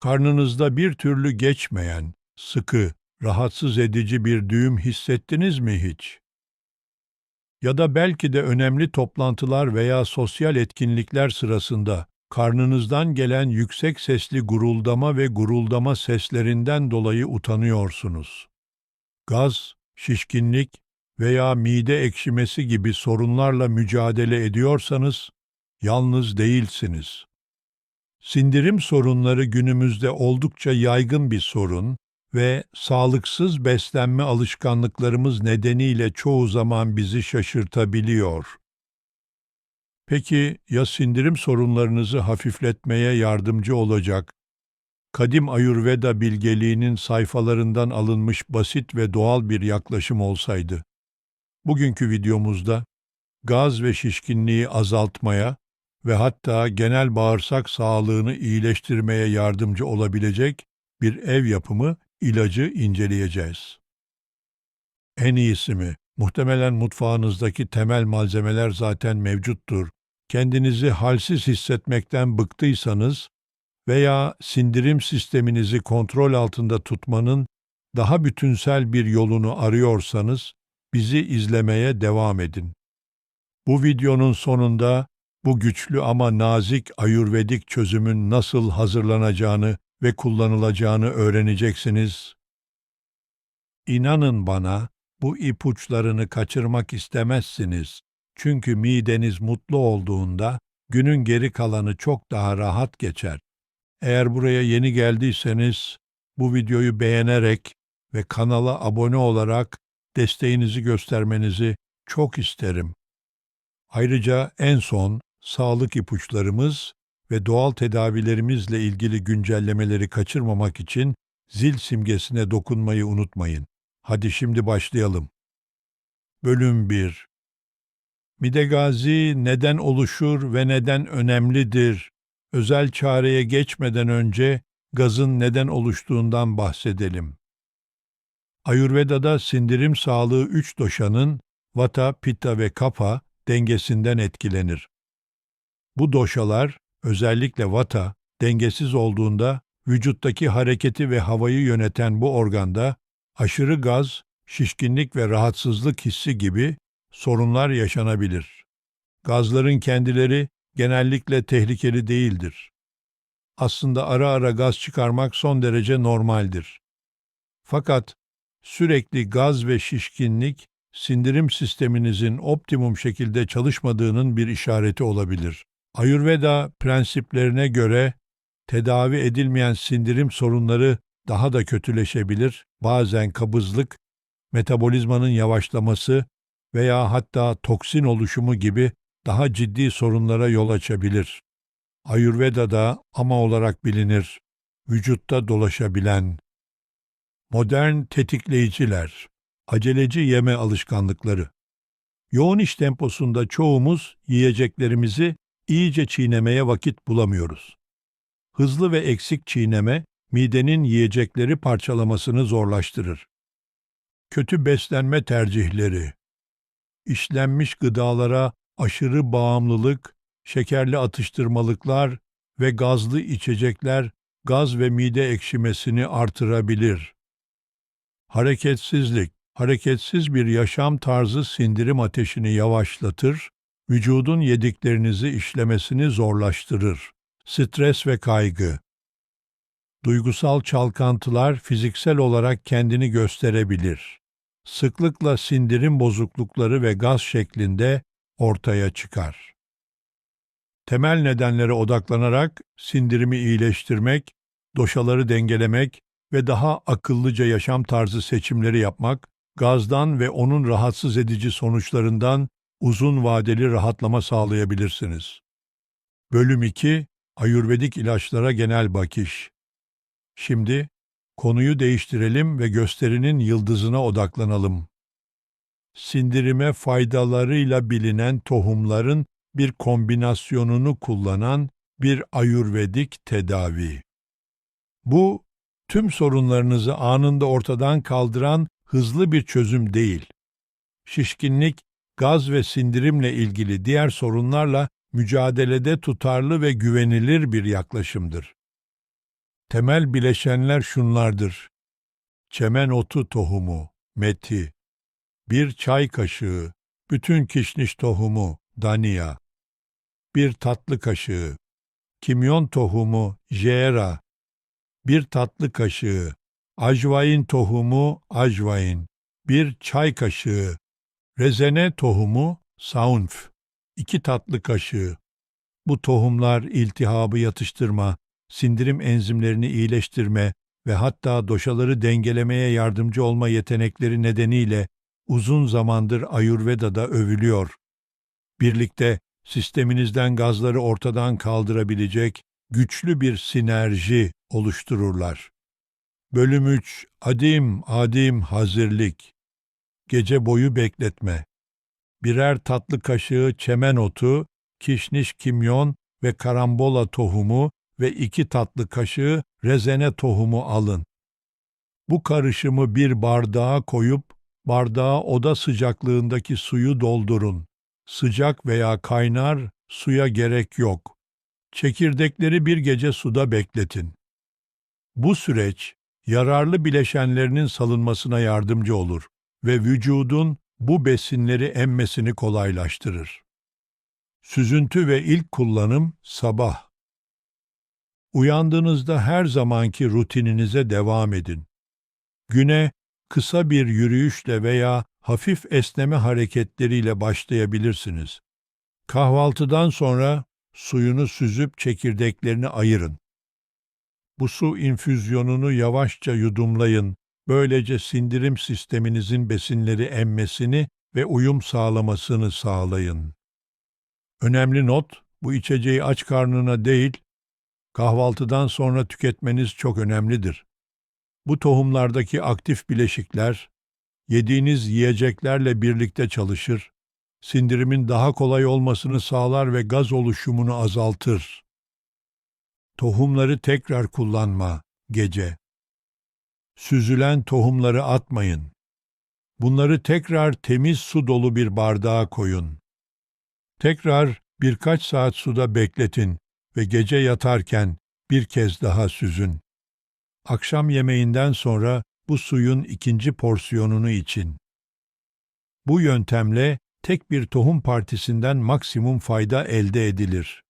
Karnınızda bir türlü geçmeyen, sıkı, rahatsız edici bir düğüm hissettiniz mi hiç? Ya da belki de önemli toplantılar veya sosyal etkinlikler sırasında karnınızdan gelen yüksek sesli guruldama ve guruldama seslerinden dolayı utanıyorsunuz. Gaz, şişkinlik veya mide ekşimesi gibi sorunlarla mücadele ediyorsanız yalnız değilsiniz. Sindirim sorunları günümüzde oldukça yaygın bir sorun ve sağlıksız beslenme alışkanlıklarımız nedeniyle çoğu zaman bizi şaşırtabiliyor. Peki ya sindirim sorunlarınızı hafifletmeye yardımcı olacak kadim Ayurveda bilgeliğinin sayfalarından alınmış basit ve doğal bir yaklaşım olsaydı? Bugünkü videomuzda gaz ve şişkinliği azaltmaya ve hatta genel bağırsak sağlığını iyileştirmeye yardımcı olabilecek bir ev yapımı ilacı inceleyeceğiz. En iyisi mi? Muhtemelen mutfağınızdaki temel malzemeler zaten mevcuttur. Kendinizi halsiz hissetmekten bıktıysanız veya sindirim sisteminizi kontrol altında tutmanın daha bütünsel bir yolunu arıyorsanız bizi izlemeye devam edin. Bu videonun sonunda bu güçlü ama nazik ayurvedik çözümün nasıl hazırlanacağını ve kullanılacağını öğreneceksiniz. İnanın bana, bu ipuçlarını kaçırmak istemezsiniz. Çünkü mideniz mutlu olduğunda günün geri kalanı çok daha rahat geçer. Eğer buraya yeni geldiyseniz bu videoyu beğenerek ve kanala abone olarak desteğinizi göstermenizi çok isterim. Ayrıca en son sağlık ipuçlarımız ve doğal tedavilerimizle ilgili güncellemeleri kaçırmamak için zil simgesine dokunmayı unutmayın. Hadi şimdi başlayalım. Bölüm 1 Midegazi neden oluşur ve neden önemlidir? Özel çareye geçmeden önce gazın neden oluştuğundan bahsedelim. Ayurveda'da sindirim sağlığı üç doşanın Vata, Pitta ve Kapha dengesinden etkilenir. Bu doşalar özellikle Vata dengesiz olduğunda vücuttaki hareketi ve havayı yöneten bu organda aşırı gaz, şişkinlik ve rahatsızlık hissi gibi sorunlar yaşanabilir. Gazların kendileri genellikle tehlikeli değildir. Aslında ara ara gaz çıkarmak son derece normaldir. Fakat sürekli gaz ve şişkinlik sindirim sisteminizin optimum şekilde çalışmadığının bir işareti olabilir. Ayurveda prensiplerine göre tedavi edilmeyen sindirim sorunları daha da kötüleşebilir. Bazen kabızlık, metabolizmanın yavaşlaması veya hatta toksin oluşumu gibi daha ciddi sorunlara yol açabilir. Ayurveda'da ama olarak bilinir, vücutta dolaşabilen. Modern tetikleyiciler, aceleci yeme alışkanlıkları. Yoğun iş temposunda çoğumuz yiyeceklerimizi iyice çiğnemeye vakit bulamıyoruz. Hızlı ve eksik çiğneme, midenin yiyecekleri parçalamasını zorlaştırır. Kötü beslenme tercihleri, işlenmiş gıdalara aşırı bağımlılık, şekerli atıştırmalıklar ve gazlı içecekler gaz ve mide ekşimesini artırabilir. Hareketsizlik, hareketsiz bir yaşam tarzı sindirim ateşini yavaşlatır, vücudun yediklerinizi işlemesini zorlaştırır. Stres ve kaygı. Duygusal çalkantılar fiziksel olarak kendini gösterebilir. Sıklıkla sindirim bozuklukları ve gaz şeklinde ortaya çıkar. Temel nedenlere odaklanarak sindirimi iyileştirmek, doşaları dengelemek ve daha akıllıca yaşam tarzı seçimleri yapmak, gazdan ve onun rahatsız edici sonuçlarından uzun vadeli rahatlama sağlayabilirsiniz. Bölüm 2 Ayurvedik ilaçlara genel bakış. Şimdi konuyu değiştirelim ve gösterinin yıldızına odaklanalım. Sindirime faydalarıyla bilinen tohumların bir kombinasyonunu kullanan bir ayurvedik tedavi. Bu, tüm sorunlarınızı anında ortadan kaldıran hızlı bir çözüm değil. Şişkinlik, gaz ve sindirimle ilgili diğer sorunlarla mücadelede tutarlı ve güvenilir bir yaklaşımdır. Temel bileşenler şunlardır. Çemen otu tohumu, meti, bir çay kaşığı, bütün kişniş tohumu, dania, bir tatlı kaşığı, kimyon tohumu, jeera, bir tatlı kaşığı, ajvain tohumu, ajvain, bir çay kaşığı, rezene tohumu, saunf, iki tatlı kaşığı. Bu tohumlar iltihabı yatıştırma, sindirim enzimlerini iyileştirme ve hatta doşaları dengelemeye yardımcı olma yetenekleri nedeniyle uzun zamandır Ayurveda'da övülüyor. Birlikte sisteminizden gazları ortadan kaldırabilecek güçlü bir sinerji oluştururlar. Bölüm 3 Adim adim hazırlık Gece boyu bekletme Birer tatlı kaşığı çemen otu, kişniş kimyon ve karambola tohumu ve iki tatlı kaşığı rezene tohumu alın. Bu karışımı bir bardağa koyup bardağa oda sıcaklığındaki suyu doldurun. Sıcak veya kaynar suya gerek yok. Çekirdekleri bir gece suda bekletin. Bu süreç yararlı bileşenlerinin salınmasına yardımcı olur ve vücudun bu besinleri emmesini kolaylaştırır. Süzüntü ve ilk kullanım sabah. Uyandığınızda her zamanki rutininize devam edin. Güne kısa bir yürüyüşle veya hafif esneme hareketleriyle başlayabilirsiniz. Kahvaltıdan sonra suyunu süzüp çekirdeklerini ayırın. Bu su infüzyonunu yavaşça yudumlayın. Böylece sindirim sisteminizin besinleri emmesini ve uyum sağlamasını sağlayın. Önemli not, bu içeceği aç karnına değil, kahvaltıdan sonra tüketmeniz çok önemlidir. Bu tohumlardaki aktif bileşikler, yediğiniz yiyeceklerle birlikte çalışır, sindirimin daha kolay olmasını sağlar ve gaz oluşumunu azaltır. Tohumları tekrar kullanma, gece. Süzülen tohumları atmayın. Bunları tekrar temiz su dolu bir bardağa koyun. Tekrar birkaç saat suda bekletin ve gece yatarken bir kez daha süzün. Akşam yemeğinden sonra bu suyun ikinci porsiyonunu için. Bu yöntemle tek bir tohum partisinden maksimum fayda elde edilir.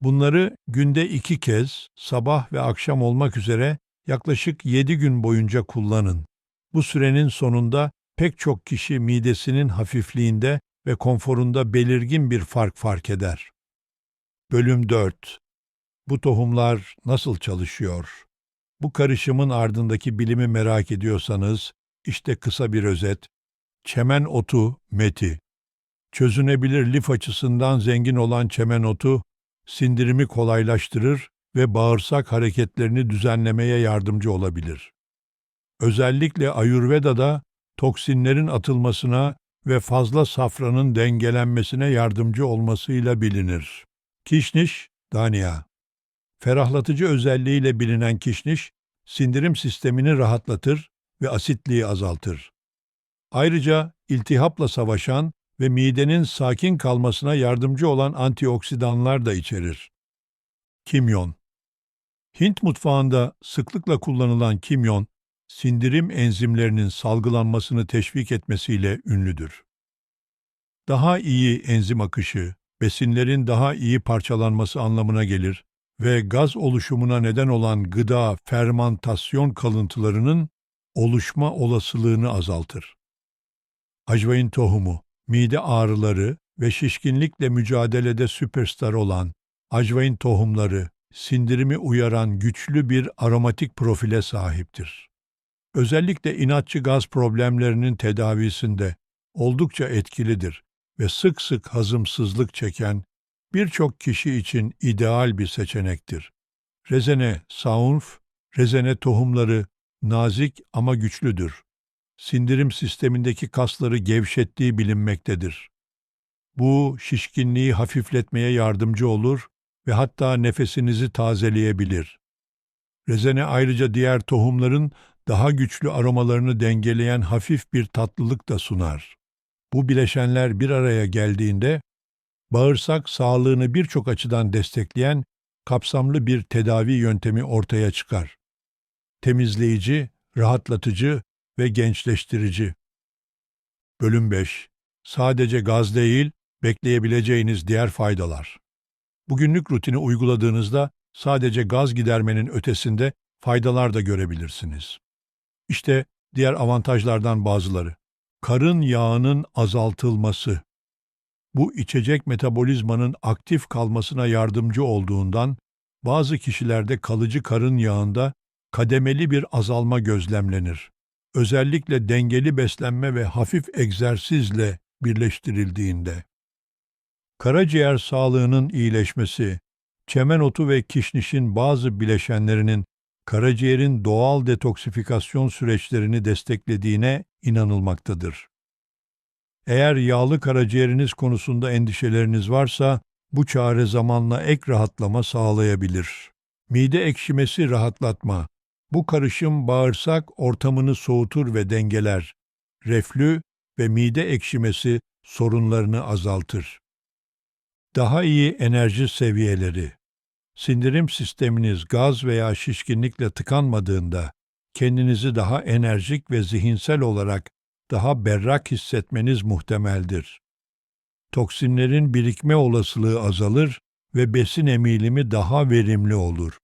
Bunları günde iki kez, sabah ve akşam olmak üzere yaklaşık yedi gün boyunca kullanın. Bu sürenin sonunda pek çok kişi midesinin hafifliğinde ve konforunda belirgin bir fark fark eder. Bölüm 4 Bu tohumlar nasıl çalışıyor? Bu karışımın ardındaki bilimi merak ediyorsanız, işte kısa bir özet. Çemen otu, meti. Çözünebilir lif açısından zengin olan çemen otu, sindirimi kolaylaştırır ve bağırsak hareketlerini düzenlemeye yardımcı olabilir. Özellikle Ayurveda'da toksinlerin atılmasına ve fazla safranın dengelenmesine yardımcı olmasıyla bilinir. Kişniş, Dania Ferahlatıcı özelliğiyle bilinen kişniş, sindirim sistemini rahatlatır ve asitliği azaltır. Ayrıca iltihapla savaşan ve midenin sakin kalmasına yardımcı olan antioksidanlar da içerir. Kimyon Hint mutfağında sıklıkla kullanılan kimyon, sindirim enzimlerinin salgılanmasını teşvik etmesiyle ünlüdür. Daha iyi enzim akışı, besinlerin daha iyi parçalanması anlamına gelir ve gaz oluşumuna neden olan gıda fermantasyon kalıntılarının oluşma olasılığını azaltır. Ajvain tohumu, mide ağrıları ve şişkinlikle mücadelede süperstar olan ajvain tohumları sindirimi uyaran güçlü bir aromatik profile sahiptir. Özellikle inatçı gaz problemlerinin tedavisinde oldukça etkilidir ve sık sık hazımsızlık çeken birçok kişi için ideal bir seçenektir. Rezene saunf, rezene tohumları nazik ama güçlüdür. Sindirim sistemindeki kasları gevşettiği bilinmektedir. Bu şişkinliği hafifletmeye yardımcı olur ve hatta nefesinizi tazeleyebilir. Rezene ayrıca diğer tohumların daha güçlü aromalarını dengeleyen hafif bir tatlılık da sunar. Bu bileşenler bir araya geldiğinde bağırsak sağlığını birçok açıdan destekleyen kapsamlı bir tedavi yöntemi ortaya çıkar. Temizleyici, rahatlatıcı ve gençleştirici. Bölüm 5. Sadece gaz değil, bekleyebileceğiniz diğer faydalar. Bugünlük rutini uyguladığınızda sadece gaz gidermenin ötesinde faydalar da görebilirsiniz. İşte diğer avantajlardan bazıları. Karın yağının azaltılması. Bu içecek metabolizmanın aktif kalmasına yardımcı olduğundan bazı kişilerde kalıcı karın yağında kademeli bir azalma gözlemlenir. Özellikle dengeli beslenme ve hafif egzersizle birleştirildiğinde. Karaciğer sağlığının iyileşmesi, çemen otu ve kişnişin bazı bileşenlerinin karaciğerin doğal detoksifikasyon süreçlerini desteklediğine inanılmaktadır. Eğer yağlı karaciğeriniz konusunda endişeleriniz varsa bu çare zamanla ek rahatlama sağlayabilir. Mide ekşimesi rahatlatma. Bu karışım bağırsak ortamını soğutur ve dengeler. Reflü ve mide ekşimesi sorunlarını azaltır. Daha iyi enerji seviyeleri. Sindirim sisteminiz gaz veya şişkinlikle tıkanmadığında kendinizi daha enerjik ve zihinsel olarak daha berrak hissetmeniz muhtemeldir. Toksinlerin birikme olasılığı azalır ve besin emilimi daha verimli olur.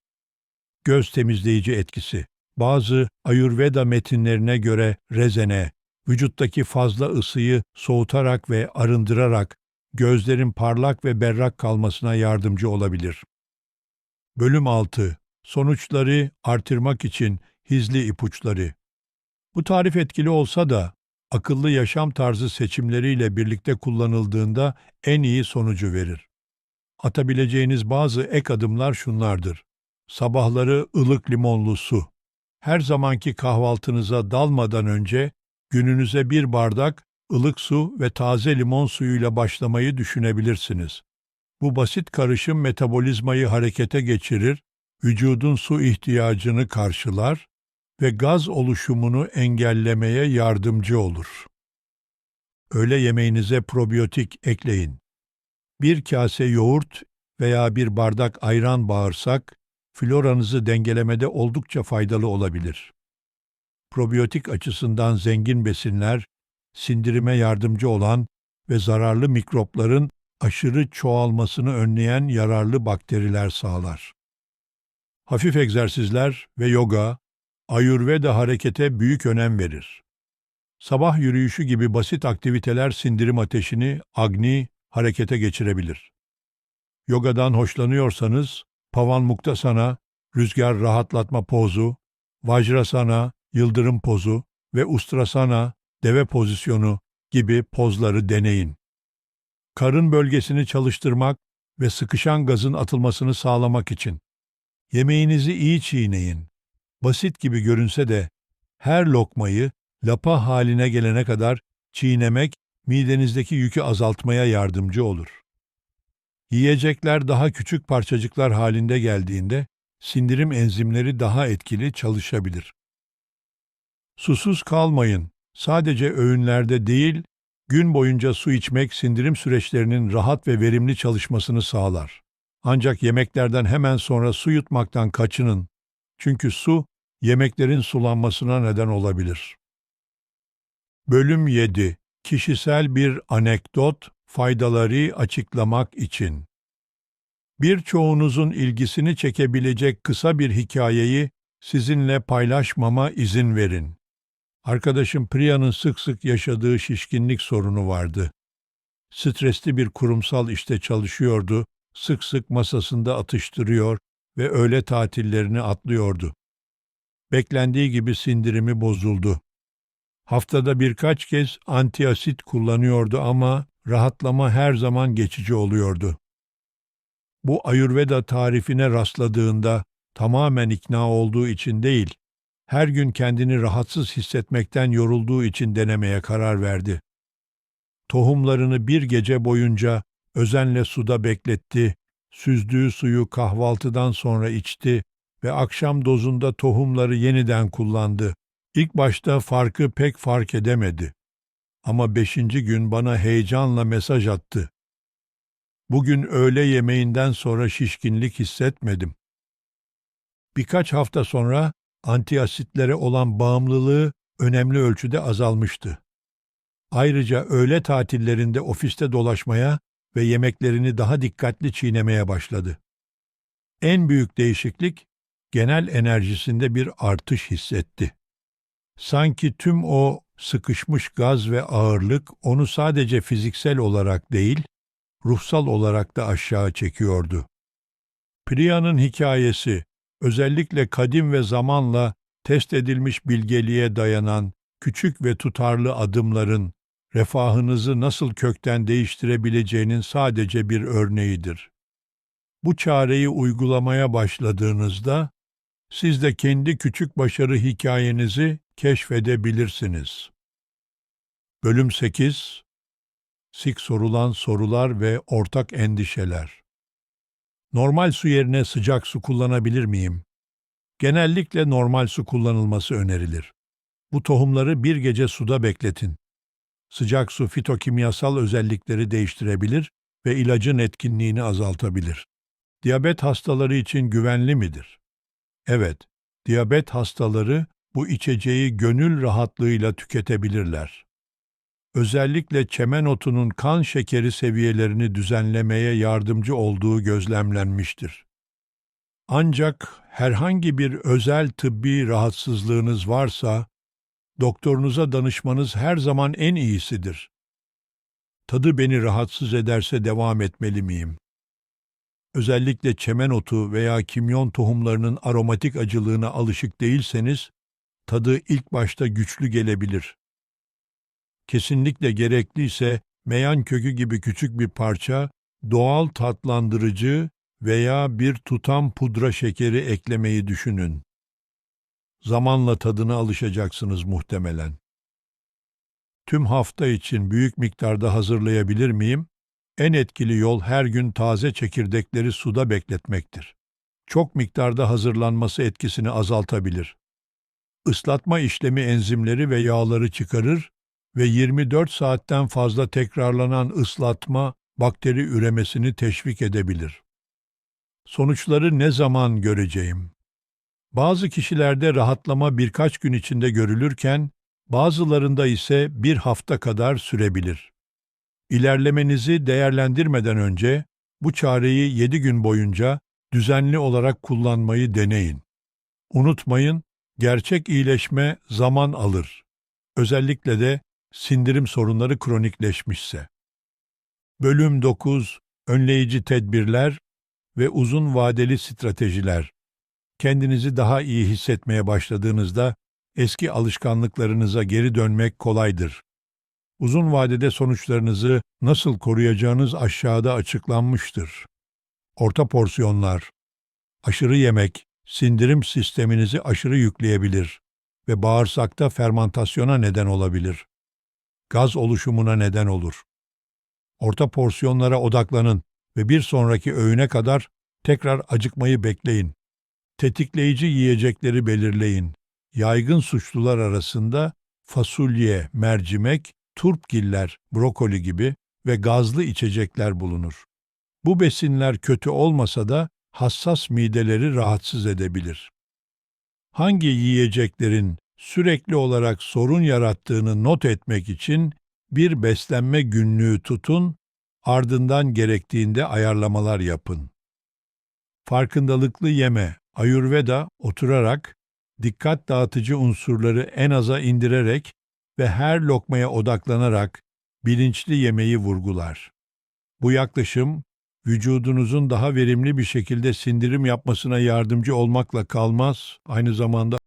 Göz temizleyici etkisi. Bazı Ayurveda metinlerine göre rezene, vücuttaki fazla ısıyı soğutarak ve arındırarak gözlerin parlak ve berrak kalmasına yardımcı olabilir. Bölüm 6. Sonuçları artırmak için hizli ipuçları. Bu tarif etkili olsa da akıllı yaşam tarzı seçimleriyle birlikte kullanıldığında en iyi sonucu verir. Atabileceğiniz bazı ek adımlar şunlardır. Sabahları ılık limonlu su. Her zamanki kahvaltınıza dalmadan önce gününüze bir bardak ılık su ve taze limon suyuyla başlamayı düşünebilirsiniz. Bu basit karışım metabolizmayı harekete geçirir, vücudun su ihtiyacını karşılar ve gaz oluşumunu engellemeye yardımcı olur. Öğle yemeğinize probiyotik ekleyin. Bir kase yoğurt veya bir bardak ayran bağırsak, floranızı dengelemede oldukça faydalı olabilir. Probiyotik açısından zengin besinler, sindirime yardımcı olan ve zararlı mikropların aşırı çoğalmasını önleyen yararlı bakteriler sağlar. Hafif egzersizler ve yoga, Ayurveda harekete büyük önem verir. Sabah yürüyüşü gibi basit aktiviteler sindirim ateşini, agni, harekete geçirebilir. Yogadan hoşlanıyorsanız, Pavan Muktasana, rüzgar rahatlatma pozu, Vajrasana, yıldırım pozu ve Ustrasana, deve pozisyonu gibi pozları deneyin. Karın bölgesini çalıştırmak ve sıkışan gazın atılmasını sağlamak için. Yemeğinizi iyi çiğneyin. Basit gibi görünse de her lokmayı lapa haline gelene kadar çiğnemek midenizdeki yükü azaltmaya yardımcı olur. Yiyecekler daha küçük parçacıklar halinde geldiğinde sindirim enzimleri daha etkili çalışabilir. Susuz kalmayın. Sadece öğünlerde değil, gün boyunca su içmek sindirim süreçlerinin rahat ve verimli çalışmasını sağlar. Ancak yemeklerden hemen sonra su yutmaktan kaçının. Çünkü su, yemeklerin sulanmasına neden olabilir. Bölüm 7. Kişisel bir anekdot, faydaları açıklamak için. Birçoğunuzun ilgisini çekebilecek kısa bir hikayeyi sizinle paylaşmama izin verin. Arkadaşım Priya'nın sık sık yaşadığı şişkinlik sorunu vardı. Stresli bir kurumsal işte çalışıyordu, sık sık masasında atıştırıyor ve öğle tatillerini atlıyordu. Beklendiği gibi sindirimi bozuldu. Haftada birkaç kez antiasit kullanıyordu ama rahatlama her zaman geçici oluyordu. Bu Ayurveda tarifine rastladığında tamamen ikna olduğu için değil, her gün kendini rahatsız hissetmekten yorulduğu için denemeye karar verdi. Tohumlarını bir gece boyunca özenle suda bekletti, süzdüğü suyu kahvaltıdan sonra içti ve akşam dozunda tohumları yeniden kullandı. İlk başta farkı pek fark edemedi. Ama beşinci gün bana heyecanla mesaj attı. Bugün öğle yemeğinden sonra şişkinlik hissetmedim. Birkaç hafta sonra antiasitlere olan bağımlılığı önemli ölçüde azalmıştı. Ayrıca öğle tatillerinde ofiste dolaşmaya ve yemeklerini daha dikkatli çiğnemeye başladı. En büyük değişiklik genel enerjisinde bir artış hissetti. Sanki tüm o sıkışmış gaz ve ağırlık onu sadece fiziksel olarak değil, ruhsal olarak da aşağı çekiyordu. Priya'nın hikayesi, özellikle kadim ve zamanla test edilmiş bilgeliğe dayanan küçük ve tutarlı adımların refahınızı nasıl kökten değiştirebileceğinin sadece bir örneğidir. Bu çareyi uygulamaya başladığınızda siz de kendi küçük başarı hikayenizi keşfedebilirsiniz. Bölüm 8 Sik sorulan sorular ve ortak endişeler. Normal su yerine sıcak su kullanabilir miyim? Genellikle normal su kullanılması önerilir. Bu tohumları bir gece suda bekletin. Sıcak su fitokimyasal özellikleri değiştirebilir ve ilacın etkinliğini azaltabilir. Diyabet hastaları için güvenli midir? Evet, diyabet hastaları bu içeceği gönül rahatlığıyla tüketebilirler. Özellikle çemen otunun kan şekeri seviyelerini düzenlemeye yardımcı olduğu gözlemlenmiştir. Ancak herhangi bir özel tıbbi rahatsızlığınız varsa, doktorunuza danışmanız her zaman en iyisidir. Tadı beni rahatsız ederse devam etmeli miyim? Özellikle çemen otu veya kimyon tohumlarının aromatik acılığına alışık değilseniz, tadı ilk başta güçlü gelebilir. Kesinlikle gerekliyse meyan kökü gibi küçük bir parça, doğal tatlandırıcı veya bir tutam pudra şekeri eklemeyi düşünün. Zamanla tadına alışacaksınız muhtemelen. Tüm hafta için büyük miktarda hazırlayabilir miyim? En etkili yol her gün taze çekirdekleri suda bekletmektir. Çok miktarda hazırlanması etkisini azaltabilir. Islatma işlemi enzimleri ve yağları çıkarır ve 24 saatten fazla tekrarlanan ıslatma bakteri üremesini teşvik edebilir. Sonuçları ne zaman göreceğim? Bazı kişilerde rahatlama birkaç gün içinde görülürken, bazılarında ise bir hafta kadar sürebilir. İlerlemenizi değerlendirmeden önce bu çareyi 7 gün boyunca düzenli olarak kullanmayı deneyin. Unutmayın, gerçek iyileşme zaman alır. Özellikle de sindirim sorunları kronikleşmişse. Bölüm 9 Önleyici tedbirler ve uzun vadeli stratejiler. Kendinizi daha iyi hissetmeye başladığınızda eski alışkanlıklarınıza geri dönmek kolaydır. Uzun vadede sonuçlarınızı nasıl koruyacağınız aşağıda açıklanmıştır. Orta porsiyonlar, aşırı yemek, sindirim sisteminizi aşırı yükleyebilir ve bağırsakta fermantasyona neden olabilir. Gaz oluşumuna neden olur. Orta porsiyonlara odaklanın ve bir sonraki öğüne kadar tekrar acıkmayı bekleyin. Tetikleyici yiyecekleri belirleyin. Yaygın suçlular arasında fasulye, mercimek, turpgiller, brokoli gibi ve gazlı içecekler bulunur. Bu besinler kötü olmasa da hassas mideleri rahatsız edebilir. Hangi yiyeceklerin sürekli olarak sorun yarattığını not etmek için bir beslenme günlüğü tutun, ardından gerektiğinde ayarlamalar yapın. Farkındalıklı yeme, Ayurveda oturarak, dikkat dağıtıcı unsurları en aza indirerek ve her lokmaya odaklanarak bilinçli yemeği vurgular. Bu yaklaşım, vücudunuzun daha verimli bir şekilde sindirim yapmasına yardımcı olmakla kalmaz, aynı zamanda